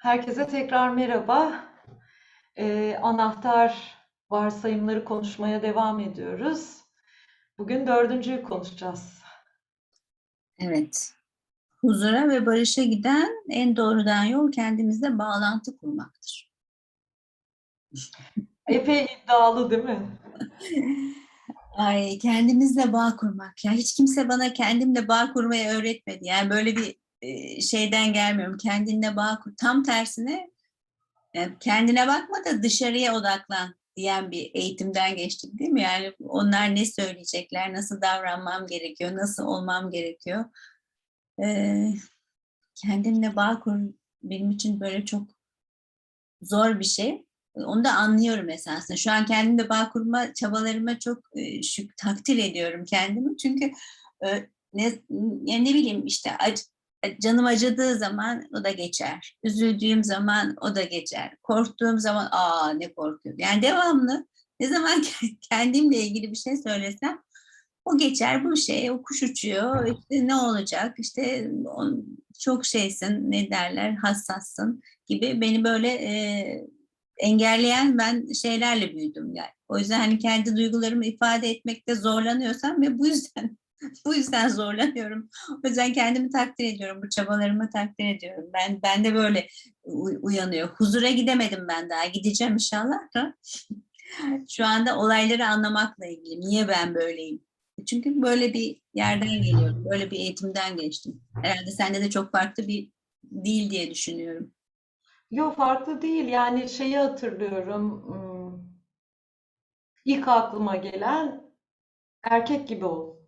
Herkese tekrar merhaba. Ee, anahtar varsayımları konuşmaya devam ediyoruz. Bugün dördüncüyü konuşacağız. Evet. Huzura ve barışa giden en doğrudan yol kendimizle bağlantı kurmaktır. Epey iddialı değil mi? Ay kendimizle bağ kurmak. Ya hiç kimse bana kendimle bağ kurmayı öğretmedi. Yani böyle bir şeyden gelmiyorum. Kendinle bağ kur. Tam tersine yani kendine bakma da dışarıya odaklan diyen bir eğitimden geçtik değil mi? Yani onlar ne söyleyecekler, nasıl davranmam gerekiyor, nasıl olmam gerekiyor. Ee, kendimle bağ kur benim için böyle çok zor bir şey. Onu da anlıyorum esasında. Şu an kendimle bağ kurma çabalarıma çok e, şük takdir ediyorum kendimi. Çünkü e, ne, ne bileyim işte canım acıdığı zaman o da geçer. Üzüldüğüm zaman o da geçer. Korktuğum zaman aa ne korkuyorum. Yani devamlı ne zaman kendimle ilgili bir şey söylesem o geçer bu şey, o kuş uçuyor, işte ne olacak, işte çok şeysin, ne derler, hassassın gibi beni böyle e, engelleyen ben şeylerle büyüdüm yani. O yüzden hani kendi duygularımı ifade etmekte zorlanıyorsam ve bu yüzden bu yüzden zorlanıyorum. O yüzden kendimi takdir ediyorum, bu çabalarımı takdir ediyorum. Ben ben de böyle uyanıyor. Huzura gidemedim ben daha. Gideceğim inşallah da. Şu anda olayları anlamakla ilgili. Niye ben böyleyim? Çünkü böyle bir yerden geliyorum. Böyle bir eğitimden geçtim. Herhalde sende de çok farklı bir değil diye düşünüyorum. Yok farklı değil. Yani şeyi hatırlıyorum. hmm, İlk aklıma gelen erkek gibi ol.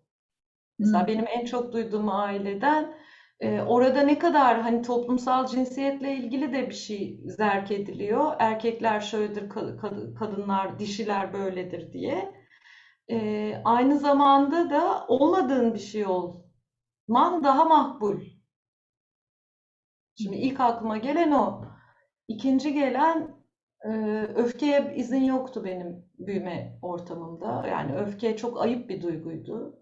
Mesela benim en çok duyduğum aileden e, orada ne kadar hani toplumsal cinsiyetle ilgili de bir şey zerk ediliyor. Erkekler şöyledir, ka- kad- kadınlar, dişiler böyledir diye. E, aynı zamanda da olmadığın bir şey olman daha makbul. Şimdi ilk aklıma gelen o. İkinci gelen öfkeye izin yoktu benim büyüme ortamımda. Yani öfke çok ayıp bir duyguydu.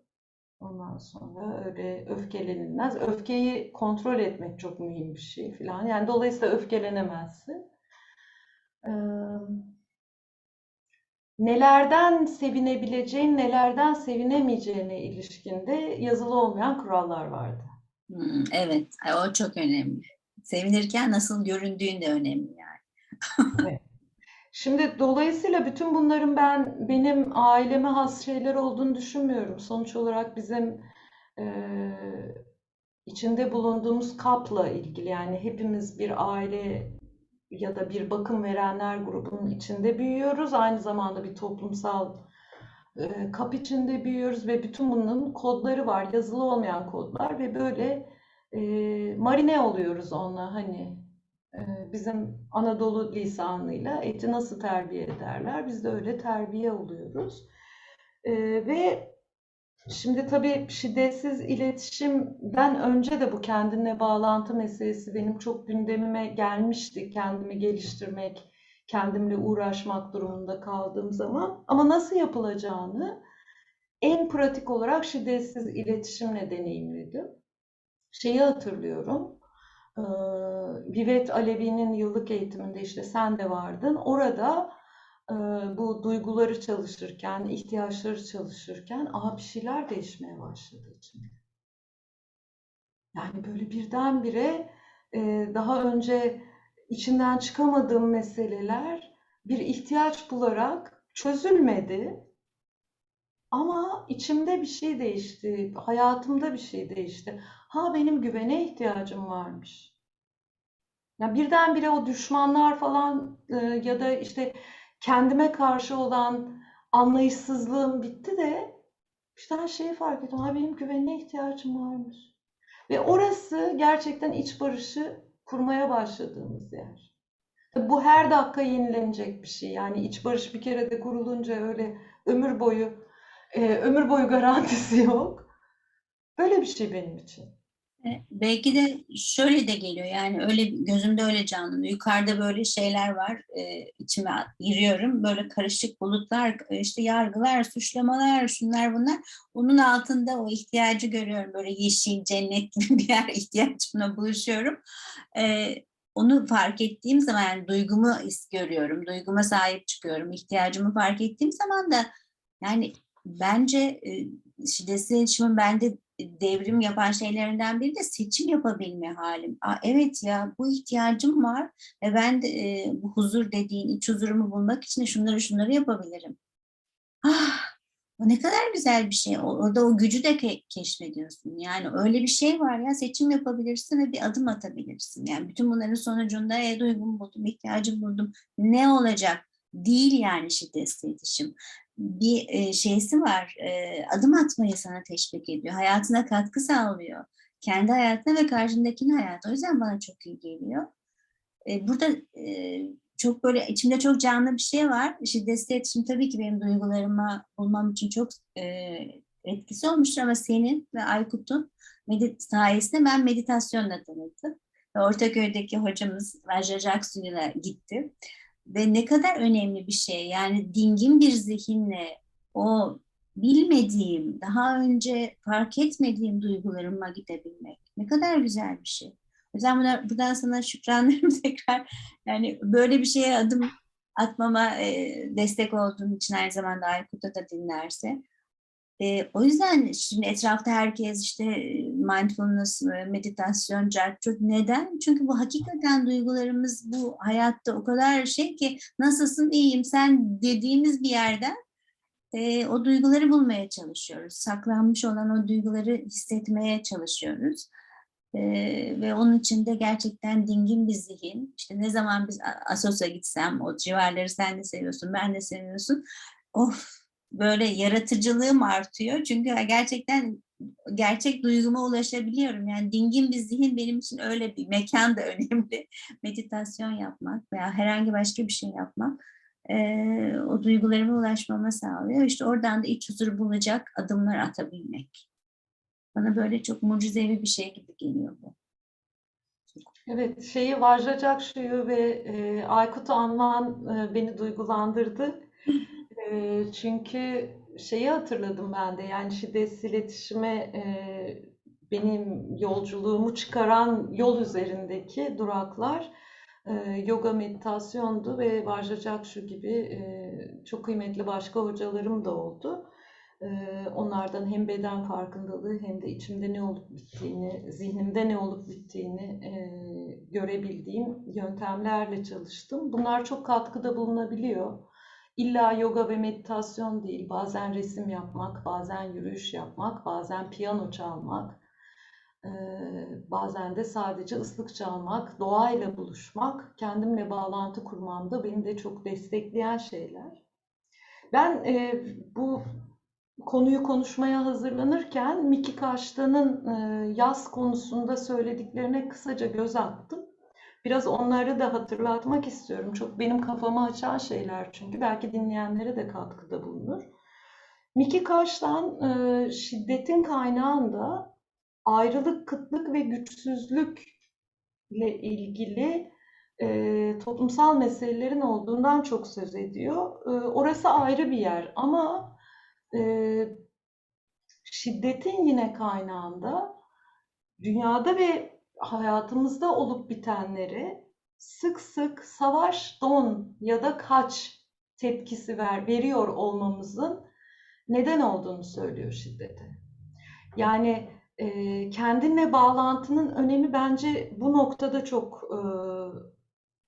Ondan sonra öyle öfkelenilmez. Öfkeyi kontrol etmek çok mühim bir şey filan. Yani dolayısıyla öfkelenemezsin. Ee, nelerden sevinebileceğin, nelerden sevinemeyeceğine ilişkinde yazılı olmayan kurallar vardı. Hmm, evet, ay, o çok önemli. Sevinirken nasıl göründüğün de önemli yani. Şimdi dolayısıyla bütün bunların ben benim aileme has şeyler olduğunu düşünmüyorum. Sonuç olarak bizim eee, içinde bulunduğumuz kapla ilgili yani hepimiz bir aile ya da bir bakım verenler grubunun içinde büyüyoruz. Aynı zamanda bir toplumsal eee, kap içinde büyüyoruz ve bütün bunun kodları var, yazılı olmayan kodlar ve böyle eee, marine oluyoruz onunla hani bizim Anadolu lisanıyla eti nasıl terbiye ederler? Biz de öyle terbiye oluyoruz. Ee, ve şimdi tabii şiddetsiz iletişimden önce de bu kendine bağlantı meselesi benim çok gündemime gelmişti. Kendimi geliştirmek, kendimle uğraşmak durumunda kaldığım zaman. Ama nasıl yapılacağını en pratik olarak şiddetsiz iletişimle deneyimledim. Şeyi hatırlıyorum. Ee, Vivet Alevi'nin yıllık eğitiminde işte sen de vardın. Orada e, bu duyguları çalışırken, ihtiyaçları çalışırken aha bir şeyler değişmeye başladı içimde. Yani böyle birdenbire e, daha önce içinden çıkamadığım meseleler bir ihtiyaç bularak çözülmedi. Ama içimde bir şey değişti, hayatımda bir şey değişti. Ha benim güvene ihtiyacım varmış. Ya birdenbire o düşmanlar falan e, ya da işte kendime karşı olan anlayışsızlığım bitti de işte her şeyi fark ettim. Ha benim güvenine ihtiyacım varmış. Ve orası gerçekten iç barışı kurmaya başladığımız yer. Bu her dakika yenilenecek bir şey. Yani iç barış bir kere de kurulunca öyle ömür boyu e, ömür boyu garantisi yok. Böyle bir şey benim için. E, Belki de şöyle de geliyor yani öyle gözümde öyle canlanıyor. Yukarıda böyle şeyler var e, içime giriyorum böyle karışık bulutlar e, işte yargılar, suçlamalar şunlar bunlar. Onun altında o ihtiyacı görüyorum böyle yeşil cennet gibi bir yer ihtiyacımla buluşuyorum. E, onu fark ettiğim zaman yani duygumu görüyorum, duyguma sahip çıkıyorum, ihtiyacımı fark ettiğim zaman da yani bence e, şiddetsiz iletişimin bende devrim yapan şeylerinden biri de seçim yapabilme halim. Aa, evet ya bu ihtiyacım var ve ben de e, bu huzur dediğin iç huzurumu bulmak için şunları şunları yapabilirim. Ah, o ne kadar güzel bir şey. Orada o gücü de ke- keşfediyorsun. Yani öyle bir şey var ya seçim yapabilirsin ve bir adım atabilirsin. Yani bütün bunların sonucunda e, duygumu buldum, ihtiyacımı buldum. Ne olacak? Değil yani şiddetsiz iletişim. Bir e, şeysi var. e, adım atmayı sana teşvik ediyor. Hayatına katkı sağlıyor. Kendi hayatına ve karşındakinin hayatına. O yüzden bana çok iyi geliyor. E, burada e, çok böyle içimde çok canlı bir şey var. Şiddetsiz iletişim tabii ki benim duygularıma bulmam için çok e, etkisi olmuştur ama senin ve Aykut'un medit sayesinde ben meditasyonla tanıdım. Ortaköy'deki hocamız Raja Aksu'yla gitti. Ve ne kadar önemli bir şey. Yani dingin bir zihinle o bilmediğim, daha önce fark etmediğim duygularıma gidebilmek. Ne kadar güzel bir şey. O yüzden buna, buradan sana şükranlarım tekrar. Yani böyle bir şeye adım atmama e, destek olduğun için aynı zamanda Aykut'a da dinlerse. E, o yüzden şimdi etrafta herkes işte mindfulness, meditasyon, cartçut. Neden? Çünkü bu hakikaten duygularımız bu hayatta o kadar şey ki nasılsın iyiyim sen dediğimiz bir yerden e, o duyguları bulmaya çalışıyoruz. Saklanmış olan o duyguları hissetmeye çalışıyoruz. Ee, ve onun içinde gerçekten dingin bir zihin. İşte ne zaman biz A- Assos'a gitsem, o civarları sen de seviyorsun, ben de seviyorsun. Of, böyle yaratıcılığım artıyor. Çünkü gerçekten gerçek duyguma ulaşabiliyorum. Yani dingin bir zihin benim için öyle bir mekan da önemli. Meditasyon yapmak veya herhangi başka bir şey yapmak eee, o duygularıma ulaşmama sağlıyor. İşte oradan da iç huzuru bulacak adımlar atabilmek. Bana böyle çok mucizevi bir şey gibi geliyor bu. Evet, şeyi Vajrajakşu'yu ve e, Aykut'u anman e, beni duygulandırdı. E, çünkü şeyi hatırladım ben de yani şiddetsiz iletişime e, benim yolculuğumu çıkaran yol üzerindeki duraklar e, yoga meditasyondu ve Vajrajakşu gibi e, çok kıymetli başka hocalarım da oldu. Ee, Onlardan hem beden farkındalığı hem de içimde ne olup bittiğini, zihnimde ne olup bittiğini e, görebildiğim yöntemlerle çalıştım. Bunlar çok katkıda bulunabiliyor. İlla yoga ve meditasyon değil, bazen resim yapmak, bazen yürüyüş yapmak, bazen piyano çalmak, bazen de sadece ıslık çalmak, doğayla buluşmak, kendimle bağlantı kurmamda beni de çok destekleyen şeyler. Ben bu konuyu konuşmaya hazırlanırken Miki Kaştan'ın yaz konusunda söylediklerine kısaca göz attım. Biraz onları da hatırlatmak istiyorum. Çok benim kafamı açan şeyler çünkü belki dinleyenlere de katkıda bulunur. Miki Kaştan e, şiddetin kaynağında ayrılık, kıtlık ve güçsüzlükle ilgili e, toplumsal meselelerin olduğundan çok söz ediyor. E, orası ayrı bir yer ama e, şiddetin yine kaynağında dünyada ve hayatımızda olup bitenleri sık sık savaş, don ya da kaç tepkisi ver, veriyor olmamızın neden olduğunu söylüyor şiddete. Yani e, kendinle bağlantının önemi bence bu noktada çok e,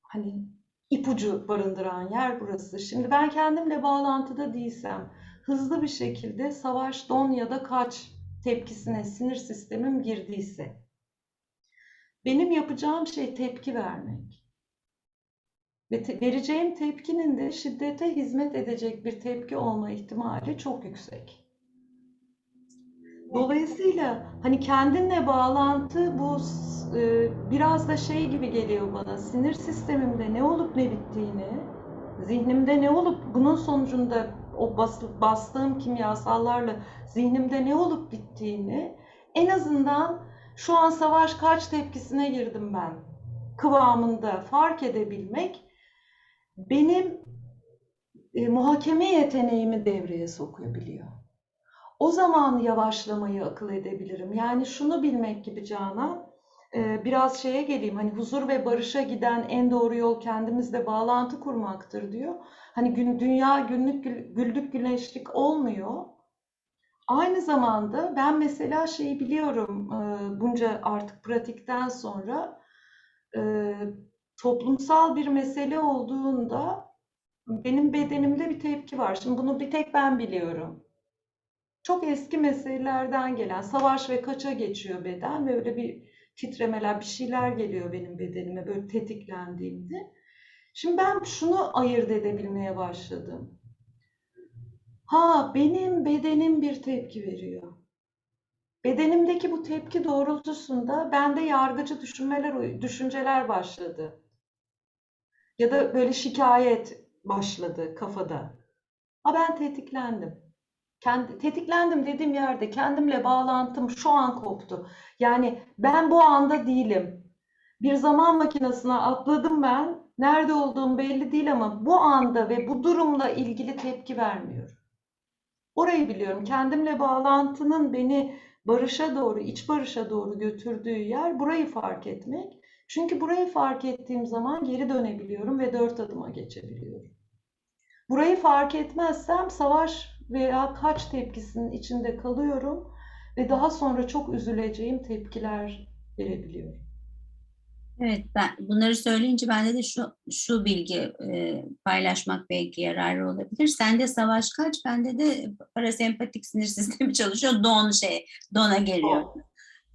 hani ipucu barındıran yer burası. Şimdi ben kendimle bağlantıda değilsem, hızlı bir şekilde savaş, don ya da kaç tepkisine sinir sistemim girdiyse, benim yapacağım şey tepki vermek. Ve te- vereceğim tepkinin de şiddete hizmet edecek bir tepki olma ihtimali çok yüksek. Dolayısıyla hani kendinle bağlantı bu e, biraz da şey gibi geliyor bana. Sinir sistemimde ne olup ne bittiğini, zihnimde ne olup bunun sonucunda o bas- bastığım kimyasallarla zihnimde ne olup bittiğini en azından şu an savaş kaç tepkisine girdim ben kıvamında fark edebilmek benim e, muhakeme yeteneğimi devreye sokabiliyor. O zaman yavaşlamayı akıl edebilirim. Yani şunu bilmek gibi Canan, e, biraz şeye geleyim. Hani huzur ve barışa giden en doğru yol kendimizle bağlantı kurmaktır diyor. Hani gün, dünya günlük gül- güllük güneşlik olmuyor. Aynı zamanda ben mesela şeyi biliyorum e, bunca artık pratikten sonra e, toplumsal bir mesele olduğunda benim bedenimde bir tepki var. Şimdi bunu bir tek ben biliyorum. Çok eski meselelerden gelen savaş ve kaça geçiyor beden ve öyle bir titremeler, bir şeyler geliyor benim bedenime böyle tetiklendiğimde. Şimdi ben şunu ayırt edebilmeye başladım. Ha, benim bedenim bir tepki veriyor. Bedenimdeki bu tepki doğrultusunda bende yargıcı düşünmeler, düşünceler başladı. Ya da böyle şikayet başladı kafada. Ha ben tetiklendim. Kendi, tetiklendim dediğim yerde kendimle bağlantım şu an koptu. Yani ben bu anda değilim. Bir zaman makinesine atladım ben. Nerede olduğum belli değil ama bu anda ve bu durumla ilgili tepki vermiyorum. Orayı biliyorum. Kendimle bağlantının beni barışa doğru, iç barışa doğru götürdüğü yer burayı fark etmek. Çünkü burayı fark ettiğim zaman geri dönebiliyorum ve dört adıma geçebiliyorum. Burayı fark etmezsem savaş veya kaç tepkisinin içinde kalıyorum ve daha sonra çok üzüleceğim tepkiler verebiliyorum. Evet, ben bunları söyleyince bende de şu şu bilgi e, paylaşmak belki yararlı olabilir. Sende savaş kaç, bende de parasempatik sinir sistemi çalışıyor. Don şey, dona geliyor.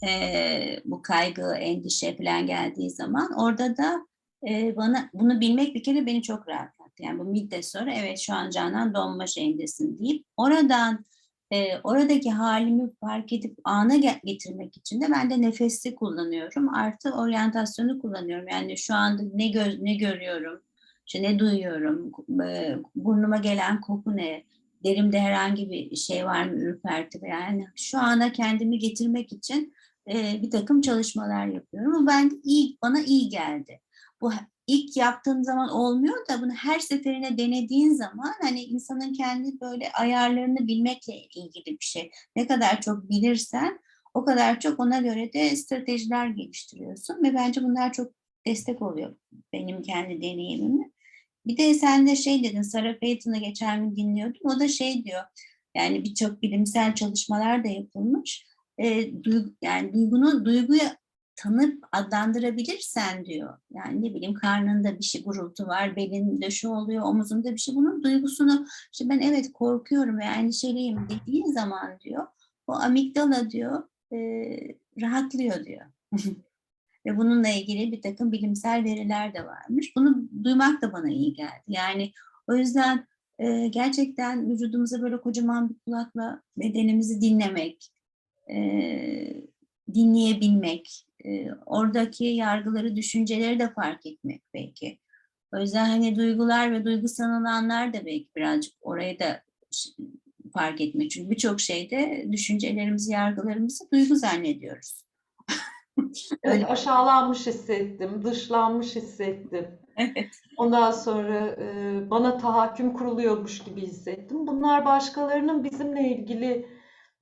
E, bu kaygı, endişe falan geldiği zaman orada da e, bana bunu bilmek bir kere beni çok rahatlattı. Yani bu midde sonra evet şu an Canan donma şeyindesin deyip oradan e, oradaki halimi fark edip ana ge- getirmek için de ben de nefesi kullanıyorum. Artı oryantasyonu kullanıyorum. Yani şu anda ne göz ne görüyorum, işte ne duyuyorum, e, burnuma gelen koku ne, derimde herhangi bir şey var mı ürperti yani şu ana kendimi getirmek için e, bir takım çalışmalar yapıyorum. Ben iyi, bana iyi geldi. Bu ilk yaptığın zaman olmuyor da bunu her seferine denediğin zaman hani insanın kendi böyle ayarlarını bilmekle ilgili bir şey. Ne kadar çok bilirsen o kadar çok ona göre de stratejiler geliştiriyorsun ve bence bunlar çok destek oluyor benim kendi deneyimime. Bir de sen de şey dedin, Sarah Payton'ı geçen gün dinliyordum. O da şey diyor, yani birçok bilimsel çalışmalar da yapılmış. E, duygu, yani duygunu, duyguya tanıp adlandırabilirsen diyor. Yani ne bileyim karnında bir şey gurultu var, belinde şu oluyor, omuzunda bir şey. Bunun duygusunu işte ben evet korkuyorum ve endişeliyim dediğin zaman diyor o amigdala diyor e, rahatlıyor diyor. ve bununla ilgili bir takım bilimsel veriler de varmış. Bunu duymak da bana iyi geldi. Yani o yüzden e, gerçekten vücudumuza böyle kocaman bir kulakla bedenimizi dinlemek, e, dinleyebilmek, e, oradaki yargıları, düşünceleri de fark etmek belki. O yüzden hani duygular ve duygu sanılanlar da belki birazcık orayı da fark etmek. Çünkü birçok şeyde düşüncelerimizi, yargılarımızı duygu zannediyoruz. Evet, aşağılanmış hissettim, dışlanmış hissettim. Evet. Ondan sonra e, bana tahakküm kuruluyormuş gibi hissettim. Bunlar başkalarının bizimle ilgili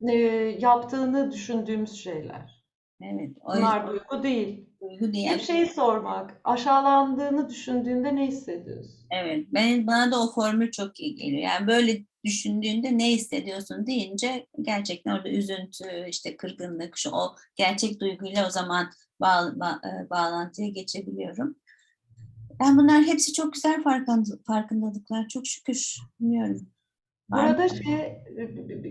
e, yaptığını düşündüğümüz şeyler. Evet. O yüzden Bunlar duygu değil. duygu diye. Hep şeyi sormak, aşağılandığını düşündüğünde ne hissediyorsun? Evet. Ben, bana da o formül çok iyi geliyor. Yani böyle düşündüğünde ne hissediyorsun deyince gerçekten orada üzüntü, işte kırgınlık, şu o gerçek duyguyla o zaman bağ, ba- e, bağlantıya geçebiliyorum. Ben bunlar hepsi çok güzel farkında, farkındalıklar. Çok şükür. Bilmiyorum. Burada şey,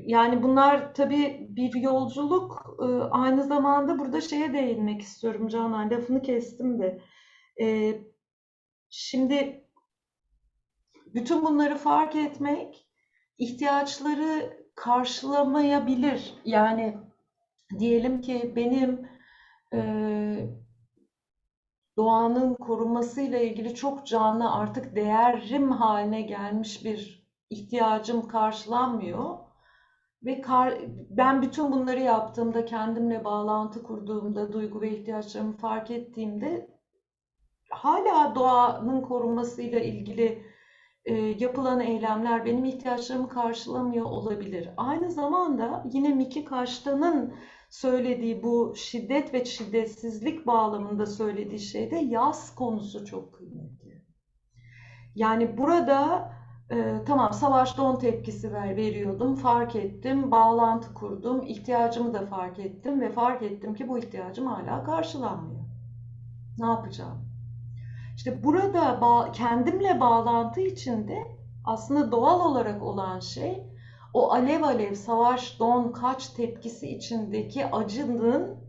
yani bunlar tabii bir yolculuk. e, Aynı zamanda burada şeye değinmek istiyorum Canan. Lafını kestim de. E, Şimdi bütün bunları fark etmek ihtiyaçları karşılamayabilir. Yani diyelim ki benim e, doğanın korunmasıyla ilgili çok canlı artık değerim haline gelmiş bir ihtiyacım karşılanmıyor. Ve kar, ben bütün bunları yaptığımda, kendimle bağlantı kurduğumda, duygu ve ihtiyaçlarımı fark ettiğimde hala doğanın korunmasıyla ilgili e, yapılan eylemler benim ihtiyaçlarımı karşılamıyor olabilir. Aynı zamanda yine Miki Kaştan'ın söylediği bu şiddet ve şiddetsizlik bağlamında söylediği şeyde yas konusu çok kıymetli. Yani burada e, tamam savaşta on tepkisi ver, veriyordum, fark ettim, bağlantı kurdum, ihtiyacımı da fark ettim ve fark ettim ki bu ihtiyacım hala karşılanmıyor. Ne yapacağım? İşte burada ba- kendimle bağlantı içinde aslında doğal olarak olan şey o alev alev savaş, don, kaç tepkisi içindeki acının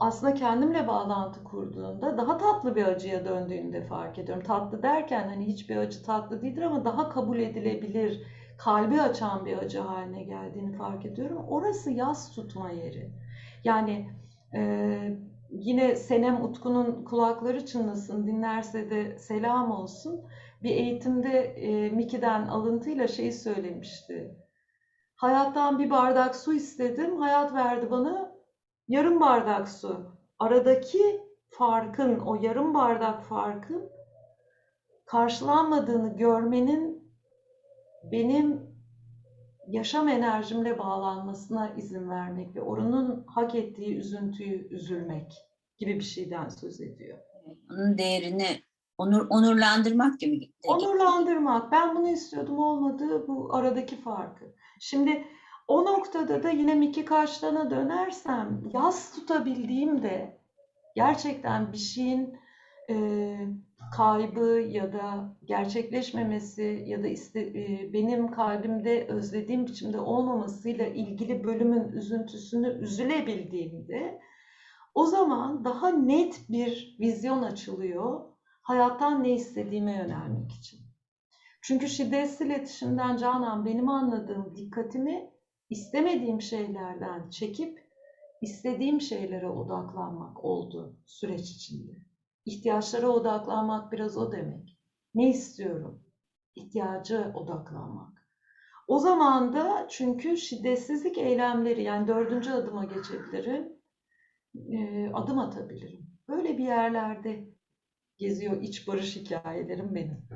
aslında kendimle bağlantı kurduğunda daha tatlı bir acıya döndüğünü de fark ediyorum. Tatlı derken hani hiçbir acı tatlı değildir ama daha kabul edilebilir, kalbi açan bir acı haline geldiğini fark ediyorum. Orası yas tutma yeri. Yani e, yine Senem Utku'nun kulakları çınlasın, dinlerse de selam olsun. Bir eğitimde e, Mickey'den alıntıyla şeyi söylemişti. Hayattan bir bardak su istedim, hayat verdi bana yarım bardak su. Aradaki farkın, o yarım bardak farkın karşılanmadığını görmenin benim yaşam enerjimle bağlanmasına izin vermek ve onun hak ettiği üzüntüyü üzülmek gibi bir şeyden söz ediyor. Onun değerini onur, onurlandırmak gibi. Onurlandırmak. Ben bunu istiyordum olmadı bu aradaki farkı. Şimdi o noktada da yine Miki Kaştan'a dönersem yas tutabildiğimde gerçekten bir şeyin e, kaybı ya da gerçekleşmemesi ya da iste, e, benim kalbimde özlediğim biçimde olmamasıyla ilgili bölümün üzüntüsünü üzülebildiğimde o zaman daha net bir vizyon açılıyor hayattan ne istediğime yönelmek için. Çünkü şiddetsiz iletişimden Canan benim anladığım dikkatimi istemediğim şeylerden çekip istediğim şeylere odaklanmak oldu süreç içinde. İhtiyaçlara odaklanmak biraz o demek. Ne istiyorum? İhtiyacı odaklanmak. O zaman da çünkü şiddetsizlik eylemleri yani dördüncü adıma geçebilirim, e, adım atabilirim. Böyle bir yerlerde geziyor iç barış hikayelerim benim.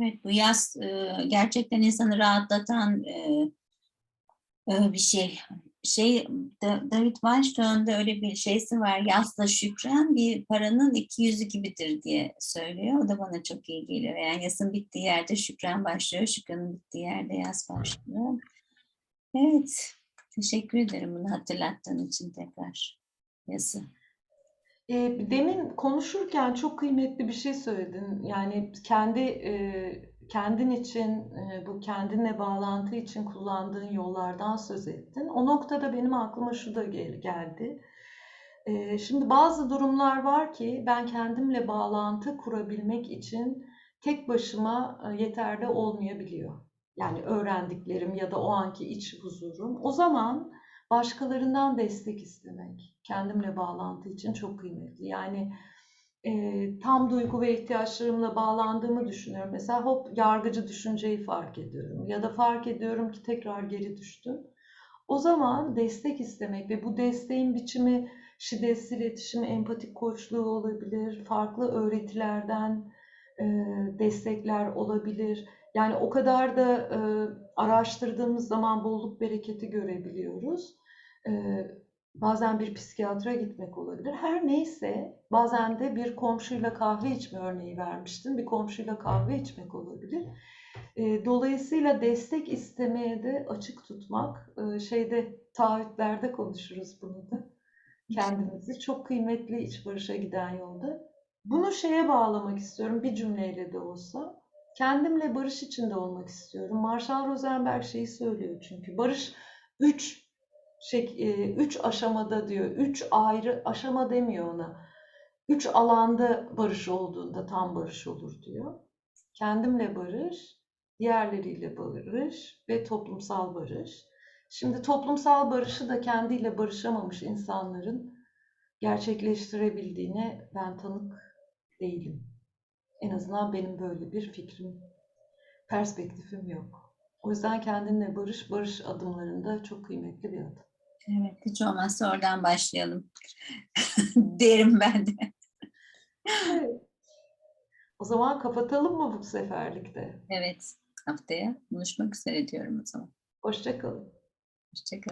Evet bu yaz e, gerçekten insanı rahatlatan e, bir şey. Şey Da- David Weinstein'da öyle bir şeysi var. Yasla şükran bir paranın iki yüzü gibidir diye söylüyor. O da bana çok iyi geliyor. Yani yasın bittiği yerde şükran başlıyor. Şükranın bittiği yerde yas başlıyor. Evet. Teşekkür ederim bunu hatırlattığın için tekrar. Yası. E, demin konuşurken çok kıymetli bir şey söyledin. Yani kendi e, kendin için, e, bu kendinle bağlantı için kullandığın yollardan söz ettin. O noktada benim aklıma şu da gel- geldi. E, şimdi bazı durumlar var ki ben kendimle bağlantı kurabilmek için tek başıma e, yeterli olmayabiliyor. Yani öğrendiklerim ya da o anki iç huzurum. O zaman başkalarından destek istemek kendimle bağlantı için çok kıymetli. Yani e, tam duygu ve ihtiyaçlarımla bağlandığımı düşünüyorum. Mesela hop yargıcı düşünceyi fark ediyorum ya da fark ediyorum ki tekrar geri düştüm. O zaman destek istemek ve bu desteğin biçimi şiddetsiz iletişim, empatik koçluğu olabilir, farklı öğretilerden e, destekler olabilir. Yani o kadar da e, araştırdığımız zaman bolluk bereketi görebiliyoruz. E, bazen bir psikiyatra gitmek olabilir. Her neyse bazen de bir komşuyla kahve içme örneği vermiştim. Bir komşuyla kahve içmek olabilir. E, dolayısıyla destek istemeye de açık tutmak, e, şeyde taahhütlerde konuşuruz bunu da. Kendimizi çok kıymetli iç barışa giden yolda. Bunu şeye bağlamak istiyorum bir cümleyle de olsa. Kendimle barış içinde olmak istiyorum. Marshall Rosenberg şeyi söylüyor çünkü. Barış üç şey, e, üç aşamada diyor. Üç ayrı aşama demiyor ona. Üç alanda barış olduğunda tam barış olur diyor. Kendimle barış, diğerleriyle barış ve toplumsal barış. Şimdi toplumsal barışı da kendiyle barışamamış insanların gerçekleştirebildiğine ben tanık değilim. En azından benim böyle bir fikrim, perspektifim yok. O yüzden kendinle barış, barış adımlarında çok kıymetli bir adım. Evet hiç olmazsa oradan başlayalım. Derim ben de. Evet. O zaman kapatalım mı bu seferlikte? Evet haftaya buluşmak üzere diyorum o zaman. Hoşça kalın. Hoşçakalın.